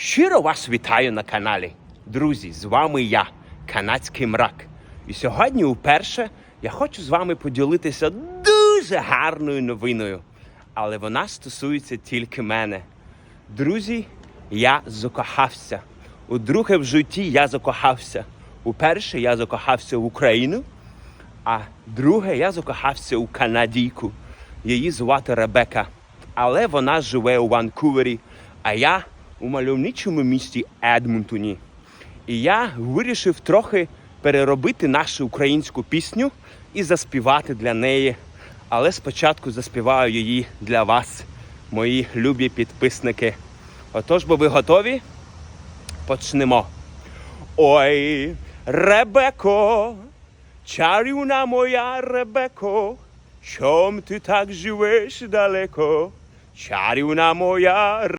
Щиро вас вітаю на каналі. Друзі, з вами я, канадський мрак. І сьогодні вперше я хочу з вами поділитися дуже гарною новиною. Але вона стосується тільки мене. Друзі, я закохався. Удруге в житті я закохався. Уперше я закохався в Україну, а друге я закохався у канадійку. Її звати Ребека. Але вона живе у Ванкувері, а я у мальовничому місті Едмонтоні. І я вирішив трохи переробити нашу українську пісню і заспівати для неї. Але спочатку заспіваю її для вас, мої любі підписники. Отож, бо ви готові? Почнемо. Ой, Ребеко, чарівна моя Ребеко, чом ти так живеш далеко? Чарівна моя